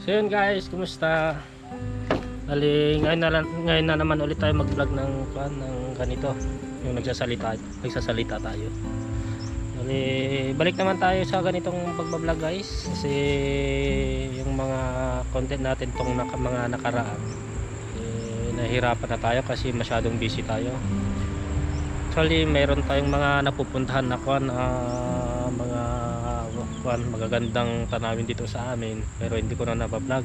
So yun guys, kumusta? Bali, ngayon na, lang- ngayon na naman ulit tayo mag-vlog ng, kuwan, ng ganito. Yung nagsasalita, nagsasalita tayo. Bali, balik naman tayo sa ganitong pagbablog guys. Kasi yung mga content natin tong naka, mga nakaraan, eh, nahihirapan na tayo kasi masyadong busy tayo. Actually, mayroon tayong mga napupuntahan na kuwan, ah, mga kuwan, magagandang tanawin dito sa amin. Pero hindi ko na nabablog.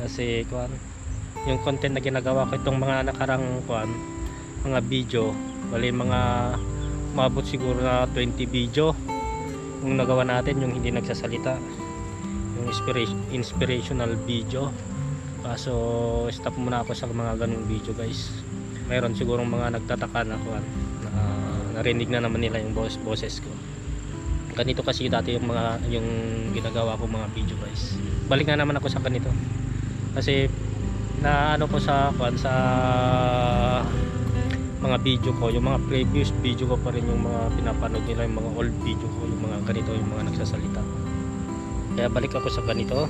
Kasi kuwan, yung content na ginagawa ko itong mga nakarang kuwan, mga video, bali mga maabot siguro na 20 video yung nagawa natin yung hindi nagsasalita yung inspiration, inspirational video kaso stop muna ako sa mga ganung video guys mayroon sigurong mga nagtataka na kuwan na narinig na naman nila yung boss, boses ko ganito kasi dati yung mga yung ginagawa ko mga video guys. Balik na naman ako sa ganito. Kasi na ano ko sa kuwan sa mga video ko yung mga previous video ko pa rin yung mga pinapanood nila yung mga old video ko yung mga ganito yung mga nagsasalita. Kaya balik ako sa ganito.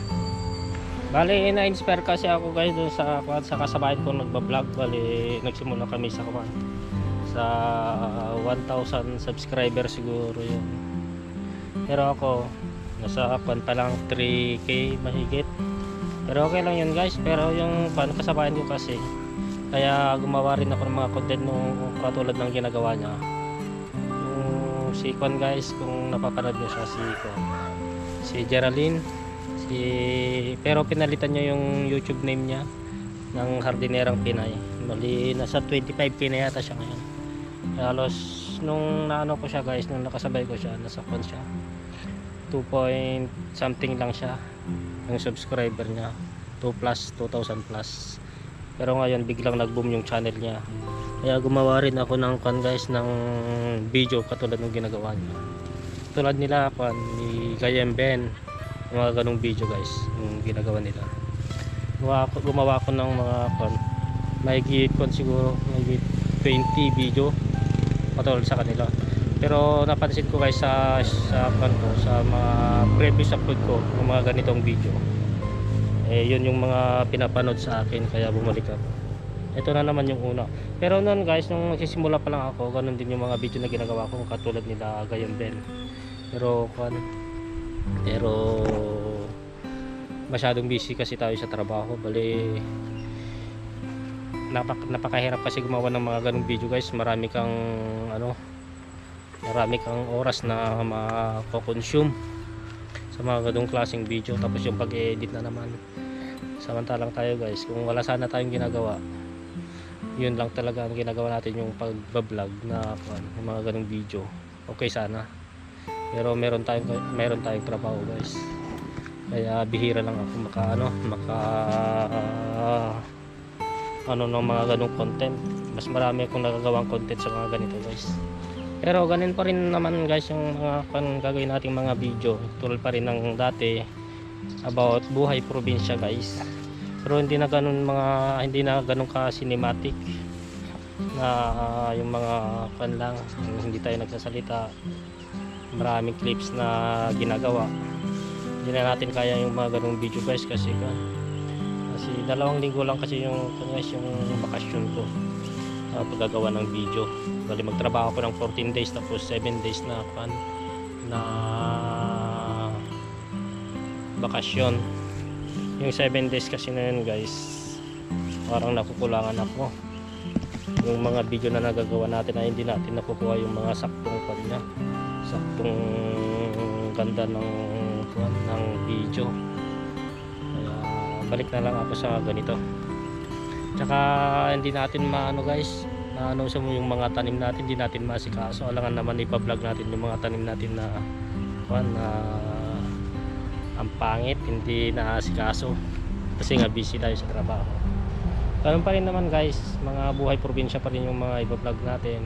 Bali na-inspire kasi ako guys dun sa kuwan sa kasabayan ko nagbablog. Bali nagsimula kami sa kuwan sa 1,000 subscriber siguro yun pero ako nasa kuwan pa lang 3k mahigit. Pero okay lang yun guys. Pero yung kuwan kasabayan ko kasi kaya gumawa rin ako ng mga content nung katulad ng ginagawa niya. Yung si Kwan guys kung napapanood niyo siya si Kwan si Geraldine si pero pinalitan niya yung YouTube name niya ng Hardinerang Pinay. Mali nasa 25k na yata siya ngayon. Halos nung naano ko siya guys nung nakasabay ko siya nasa Kwan siya 2 point something lang siya yung subscriber niya. 2 plus 2000 plus. Pero ngayon biglang nag-boom yung channel niya. Kaya gumawa rin ako ng kan guys ng video katulad ng ginagawa niya. Tulad nila kan ni Gayem Ben mga ganong video guys yung ginagawa nila. Gumawa ako, gumawa ako ng mga kan may kon siguro may 20 video katulad sa kanila pero napansin ko guys sa sa kan ko sa mga previous upload ko ng mga ganitong video. Eh yun yung mga pinapanood sa akin kaya bumalik ako. Ito na naman yung una. Pero noon guys nung nagsisimula pa lang ako ganun din yung mga video na ginagawa ko katulad nila Gayam Ben pero kan pero masyadong busy kasi tayo sa trabaho. Bali napak, napakahirap kasi gumawa ng mga ganung video guys. Marami kang ano marami kang oras na mako-consume sa mga ganung klaseng video. Tapos yung pag-edit na naman. Samantalang tayo guys kung wala sana tayong ginagawa yun lang talaga ang ginagawa natin yung pagbablog na yung mga ganung video. Okay sana. Pero meron tayong meron tayong trabaho guys. Kaya bihira lang ako maka ano maka ano ng mga ganung content. Mas marami akong nagagawang content sa mga ganito guys pero ganun pa rin naman guys yung mga kan gagawin nating mga video. Tulad pa rin ng dati about buhay probinsya guys. Pero hindi na ganun mga hindi na ganun ka cinematic na ah, yung mga kan lang hindi tayo nagsasalita. Maraming clips na ginagawa. Hindi na natin kaya yung mga ganung video guys kasi kan kasi dalawang linggo lang kasi yung guys yung bakasyon ko sa paggagawa ng video. Bali magtrabaho ko ng 14 days tapos 7 days na kan na bakasyon. Yung 7 days kasi na yun guys parang nakukulangan ako. Yung mga video na nagagawa natin na hindi natin nakukuha yung mga saktong pan niya. Saktong ganda ng ng video. Kaya balik na lang ako sa ganito tsaka hindi natin maano guys maano sa yung mga tanim natin hindi natin masikaso. Alangan naman ipa-vlog natin yung mga tanim natin na kuwan na ang pangit hindi naasikaso. Kasi nga busy tayo sa trabaho. Ganun pa rin naman guys mga buhay probinsya pa rin yung mga iba-vlog natin.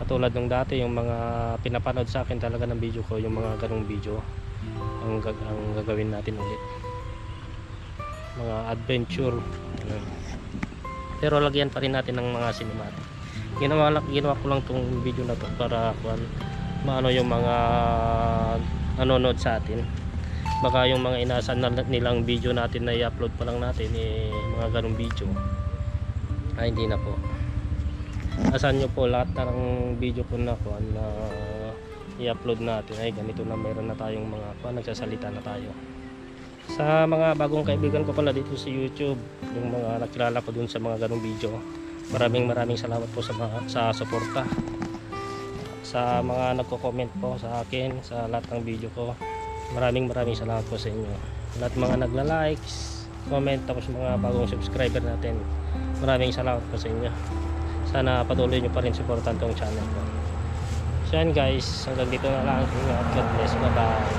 Katulad nung dati yung mga pinapanood sa akin talaga ng video ko yung mga ganung video ang, gag- ang gagawin natin ulit mga adventure. Pero lagyan pa rin natin ng mga cinematic. Ginawa, ginawa ko lang tong video na to para kuwan, maano yung mga nanonood sa atin. Baka yung mga inasan na nilang video natin na i-upload pa lang natin eh mga ganong video. Ay hindi na po. Asan nyo po lahat ng video po na po na i-upload natin? Ay ganito na meron na tayong mga pa nagsasalita na tayo sa mga bagong kaibigan ko pala dito sa YouTube yung mga nakilala ko dun sa mga ganong video maraming maraming salamat po sa mga, sa suporta. Sa mga nagko-comment po sa akin sa lahat ng video ko maraming maraming salamat po sa inyo. Lahat mga nagla-likes comment tapos mga bagong subscriber natin maraming salamat po sa inyo. Sana patuloy nyo pa rin supportan tong channel ko. So yan guys hanggang dito na lang. God bless. Bye bye